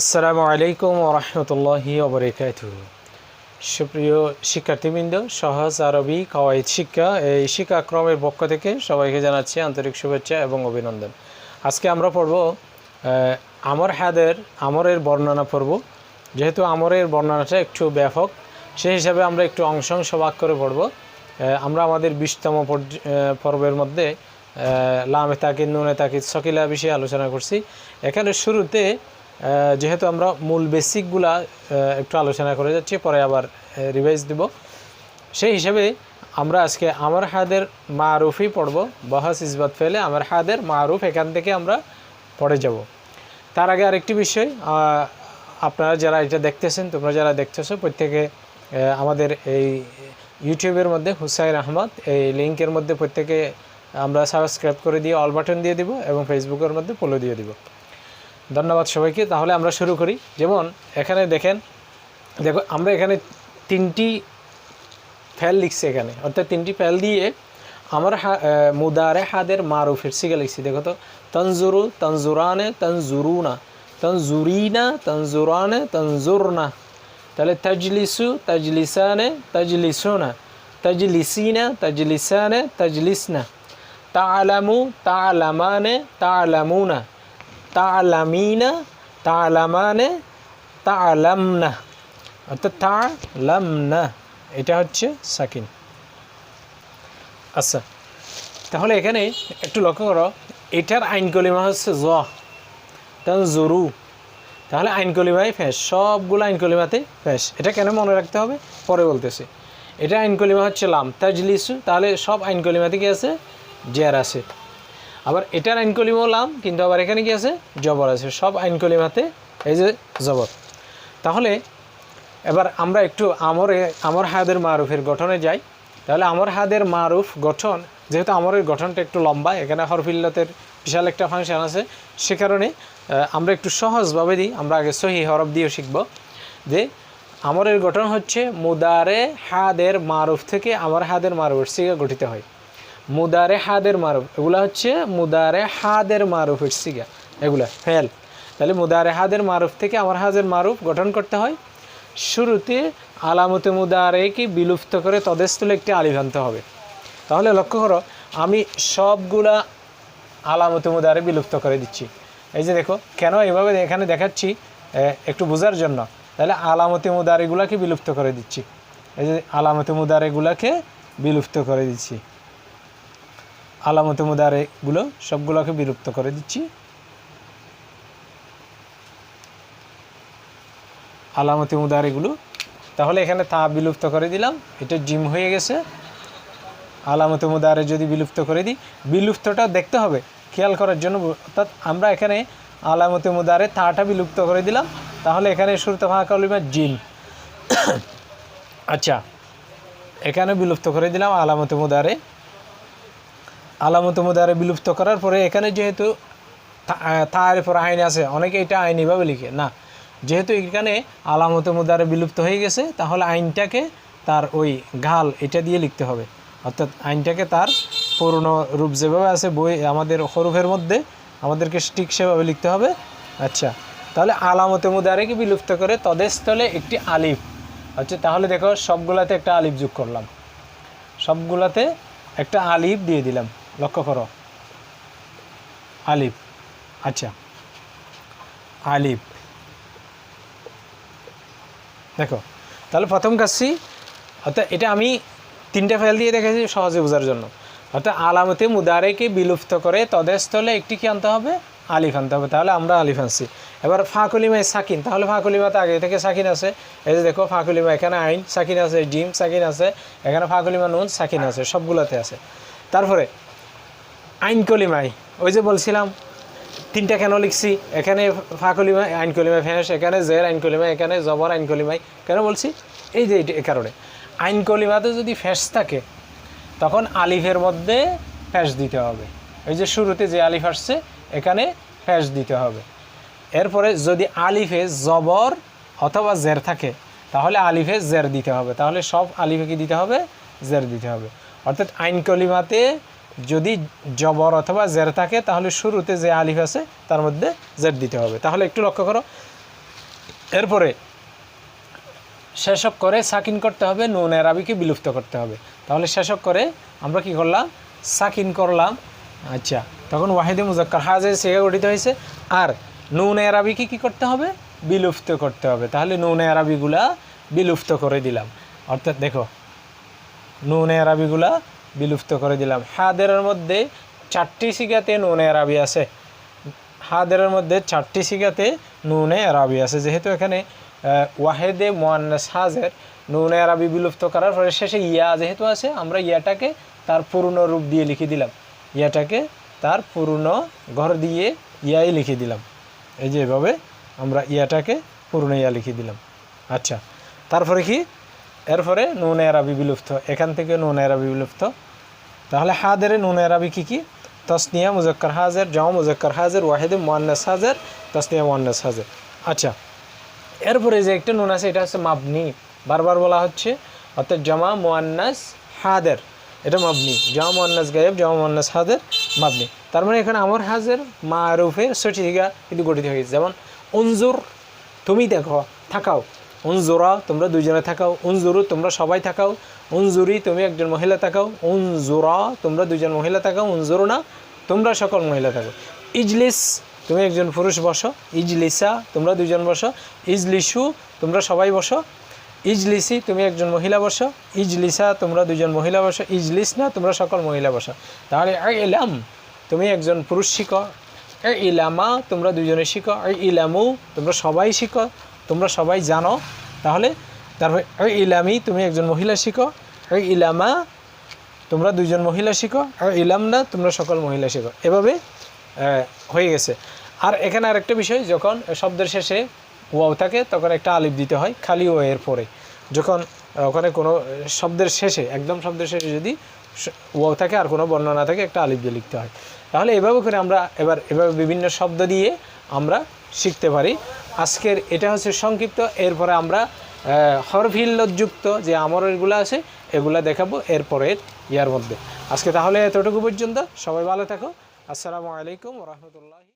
আসসালামু আলাইকুম ওরহমতুল্লাহি ওবরাকাত সুপ্রিয় শিক্ষার্থীবৃন্দ, সহজ আরবি কাওয়াইদ শিক্ষা, এই শিক্ষাক্রমের পক্ষ থেকে সবাইকে জানাচ্ছি আন্তরিক শুভেচ্ছা এবং অভিনন্দন। আজকে আমরা পড়ব আমর হাদের, আমরের বর্ণনা পড়ব। যেহেতু আমরের বর্ণনাটা একটু ব্যাপক সেই হিসাবে আমরা একটু অংশ অংশ ভাগ করে পড়ব। আমরা আমাদের বিশতম পর্বের মধ্যে লামে তাকিদ, নুনে তাকিদ সকিলা বিষয়ে আলোচনা করছি। এখানে শুরুতে যেহেতু আমরা মূল বেসিকগুলা একটু আলোচনা করে যাচ্ছি, পরে আবার রিভাইজ দিব। সেই হিসাবে আমরা আজকে আমার হাদের মারুফই পড়ব, বহাস ইসবাত ফেলে আমার হাদের মারুফ এখান থেকে আমরা পড়ে যাব। তার আগে আরেকটি বিষয় আপনারা যারা এটা দেখতেছেন, তোমরা যারা দেখতেছো, প্রত্যেকে আমাদের এই ইউটিউবের মধ্যে হুসাইন আহমদ, এই লিঙ্কের মধ্যে প্রত্যেকে আমরা সাবস্ক্রাইব করে দিয়ে অল বাটন দিয়ে দিব এবং ফেসবুকের মধ্যে ফলো দিয়ে দিব। ধন্যবাদ সবাইকে। তাহলে আমরা শুরু করি। যেমন এখানে দেখেন, দেখো, আমরা এখানে তিনটি ফেল লিখছি এখানে। অর্থাৎ তিনটি ফেল দিয়ে আমার মুদারে হাদের মারুফের সিগা লিখছি। দেখো তো, তনজুরু, তনজুরানে, তনজুরুনা, তনজুরিনা, তনজুরানে, তনজুরনা। তাহলে তাজলিসু, তাজলিসানে, তাজলিসুনা, তাজলিসিনা, তাজলিসানে, তাজলিসনা। তালামু তালামানে তালামুনা তালামিনা তালামানে তালামনা অর্থাৎ তালামনা এটা হচ্ছে সাকিন। আচ্ছা তাহলে এখানে একটু লক্ষ্য করো, এটার আইন কলিমা হচ্ছে জ, তাহলে জরু। তাহলে আইন কলিমাই ফ্যাস সবগুলো আইন কলিমাতে ফ্যাস এটা কেন মনে রাখতে হবে? পরে বলতেছে। এটা আইন কলিমা হচ্ছে লাম, তাজলিসু, তাহলে সব আইন কলিমাতে কি আছে? জের আছে। আবার এটার আইন কলিমাও লাম, কিন্তু আবার এখানে কি আছে? জবর আছে। সব আইন কলিমাতে এই যে জবর। তাহলে এবার আমরা একটু আমরে, আমর হায়াদের মারুফের গঠনে যাই। তাহলে আমর হায়াদের মারুফ গঠন, যেহেতু আমরের গঠনটা একটু লম্বা, এখানে হরফিল্লতের বিশাল একটা ফাংশন আছে। সে কারণে আমরা একটু সহজভাবে দিই। আমরা আগে সহি হরফ দিয়ে শিখব যে আমরের গঠন হচ্ছে মুদারে হাদের মারুফ থেকে আমর হাদের মারুফের সিগা গঠিত হয়। মুদারে হাদের মারুফ, এগুলা হচ্ছে মুদারে হাদের মারুফের সিগা এগুলা ফেল তাহলে মুদারে হাদের মারুফ থেকে আমার হাদের মারুফ গঠন করতে হয়। শুরুতে আলামতে মুদারেকে বিলুপ্ত করে তদেস্থলে একটি আলিফ আনতে হবে। তাহলে লক্ষ্য করো, আমি সবগুলা আলামতে মুদারে বিলুপ্ত করে দিচ্ছি। এই যে দেখো, কেন এভাবে এখানে দেখাচ্ছি একটু বোঝার জন্য। তাহলে আলামতে মুদারেগুলাকে বিলুপ্ত করে দিচ্ছি। এই যে আলামতে মুদারেগুলাকে বিলুপ্ত করে দিচ্ছি। আলামতে মুদারেগুলো সবগুলোকে বিলুপ্ত করে দিচ্ছি। আলামতি মুদারিগুলো তাহলে এখানে তা বিলুপ্ত করে দিলাম, এটা জিম হয়ে গেছে। আলামতি মুদারে যদি বিলুপ্ত করে দিই, বিলুপ্তটা দেখতে হবে, খেয়াল করার জন্য। অর্থাৎ আমরা এখানে আলামতি মুদারে তাটা বিলুপ্ত করে দিলাম। তাহলে এখানে শুরুতে ফাঁকা কলিমা জিম। আচ্ছা এখানে বিলুপ্ত করে দিলাম আলামতি মুদারে। আলামত মুদারে বিলুপ্ত করার পরে এখানে যেহেতু তার পর আইন আছে, অনেকে এটা আইনিভাবে লিখে। না, যেহেতু এখানে আলামত মুদারে বিলুপ্ত হয়ে গেছে, তাহলে আইনটাকে তার ওই গাল এটা দিয়ে লিখতে হবে। অর্থাৎ আইনটাকে তার পুরনো রূপ যেভাবে আছে, বই, আমাদের হরুফের মধ্যে আমাদেরকে ঠিক সেভাবে লিখতে হবে। আচ্ছা তাহলে আলামতে মুদারেকে বিলুপ্ত করে? তদের স্থলে একটি আলিফ। আচ্ছা তাহলে দেখো, সবগুলাতে একটা আলিফ যোগ করলাম। সবগুলাতে একটা আলিফ দিয়ে দিলাম। লক্ষ্য করো। আলিফ আচ্ছা। আলিফ। দেখো, তাহলে প্রথম কাজটি, অর্থাৎ এটা আমি তিনটা ফেল দিয়ে দেখেছি সহজে বোঝার জন্য। অর্থাৎ আলামতে মুদারেকে বিলুপ্ত করে তদের স্থলে একটি কি আনতে হবে? আলিফ আনতে হবে। তাহলে আমরা আলিফ আনছি। এবার ফাঁকুলিমায় সাকিন। তাহলে ফাঁকুলিমাতে আগে থেকে সাকিন আছে। এই যে দেখো, ফাঁকুলিমা এখানে আইন, সাকিন আছে জিম সাকিন আছে। এখানে ফাঁকুলিমা নুন, সাকিন আছে, সবগুলোতে আছে। তারপরে আইন কলিমাই। ওই যে বলছিলাম, তিনটা কেন লিখছি? এখানে ফা কলিমা আইন কলিমা ফ্যাঁস এখানে জের, আইন কলিমা এখানে জবর, আইন কলিমাই। কেন বলছি? এই যে এই কারণে। আইন কলিমাতে যদি ফ্যাস থাকে, তখন আলিফের মধ্যে ফ্যাস দিতে হবে। ওই যে শুরুতে যে আলিফ আসছে, এখানে ফ্যাস দিতে হবে। এরপরে যদি আলিফে জবর অথবা জের থাকে, তাহলে আলিফে জের দিতে হবে। তাহলে সব আলিফে কি দিতে হবে? জের দিতে হবে। অর্থাৎ আইন কলিমাতে যদি জবর অথবা জের থাকে, তাহলে শুরুতে যে আলিফ আছে, তার মধ্যে জের দিতে হবে। তাহলে একটু লক্ষ্য করো। এরপরে শেষক করে সাকিন করতে হবে, নুন এরাবিকে বিলুপ্ত করতে হবে। তাহলে শেষক করে আমরা কি করলাম? সাকিন করলাম। আচ্ছা তখন ওয়াহিদে মুজাক্কার হাজের সেগা গঠিত হয়েছে। আর নুন এরাবিকে কি করতে হবে? বিলুপ্ত করতে হবে। তাহলে নুন এরাবিগুলা বিলুপ্ত করে দিলাম। অর্থাৎ দেখো, নুন এরাবিগুলা বিলুপ্ত করে দিলাম। হাদেরের মধ্যে চারটি সিগাতে নুন এরাবি আছে। হাদেরের মধ্যে চারটি সিগাতে নুনে আরবি আছে। যেহেতু এখানে ওয়াহেদে মোয়ান্নাস হাজের নুনে আরবি বিলুপ্ত করার পরে শেষে ইয়া যেহেতু আছে, আমরা ইয়াটাকে তার পুরনো রূপ দিয়ে লিখে দিলাম। ইয়াটাকে তার পুরনো ঘর দিয়ে ইয়াই লিখে দিলাম। এই যে এভাবে আমরা ইয়াটাকে পুরনো ইয়া লিখে দিলাম। আচ্ছা তারপরে কি? এরপরে নুনে আরবি বিলুপ্ত। এখান থেকে নুন আরবি বিলুপ্ত। তাহলে হাদের নুন এরাবি কী কী? তসনিয়া, মুজাক্কার হাজের, জামা মুজাক্কার হাজের, ওয়াহিদে, মোয়ান্নাস হাজের, তসনিয়া, মোয়ান্নাস হাজের। আচ্ছা এরপরে যে একটা নুন আছে, এটা হচ্ছে মাবনি। বারবার বলা হচ্ছে, অর্থাৎ জামা মোয়ান্নাস হাদের, এটা মাবনি। জামা মোয়ান্নাস গায়েব, জামা মোয়ান্নাস হাদের মাবনি। তার মানে এখানে আমার হাজের মারুফের সঠিকা কিন্তু গঠিত হয়েছে যেমন, অঞ্জুর, তুমি দেখো, থাকাও। উনজোরা, তোমরা দুইজনে থাকাও। উনজুরু, তোমরা সবাই থাকাও। উনজুরি, তুমি একজন মহিলা থাকাও। উনজোরা, তোমরা দুজন মহিলা থাকাও। উনজুরু না, তোমরা সকল মহিলা থাকো। ইজলিস, তুমি একজন পুরুষ বসো। ইজলিসা, তোমরা দুইজন বসো। ইজলিসু, তোমরা সবাই বসো। ইজলিসি, তুমি একজন মহিলা বসো। ইজলিসা, তোমরা দুজন মহিলা বসো। ইজলিস না, তোমরা সকল মহিলা বসো। তাহলে এলাম তুমি একজন পুরুষ শিখো। এ ইলামা, তোমরা দুজনে শিখো। এ ইলামু, তোমরা সবাই শিখো। তোমরা সবাই জানো, তাহলে তারপর এ ইলামি, তুমি একজন মহিলা শিখো। এ ইলামা, তোমরা দুজন মহিলা শিখো। আর ইলাম না তোমরা সকল মহিলা শিখো। এভাবে হয়ে গেছে। আর এখানে আরেকটা বিষয়, যখন শব্দের শেষে ওয়াও থাকে, তখন একটা আলিফ দিতে হয়, খালি ও এর পরে। যখন, ওখানে কোনো শব্দের শেষে, একদম শব্দের শেষে যদি ওয়াও থাকে আর কোনো বর্ণনা থাকে, একটা আলিফ দিয়ে লিখতে হয়। তাহলে এভাবে করে আমরা এবার, এভাবে বিভিন্ন শব্দ দিয়ে আমরা শিখতে পারি। আজকের এটা হচ্ছে সংক্ষিপ্ত, এরপরে আমরা হরভিল্লযুক্ত যে আমরগুলো আছে, এগুলো দেখাবো এরপরের ইয়ার মধ্যে। আজকে তাহলে এতটুকু পর্যন্ত, সবাই ভালো থাকো। আসসালামু আলাইকুম রহমতুল্লাহ।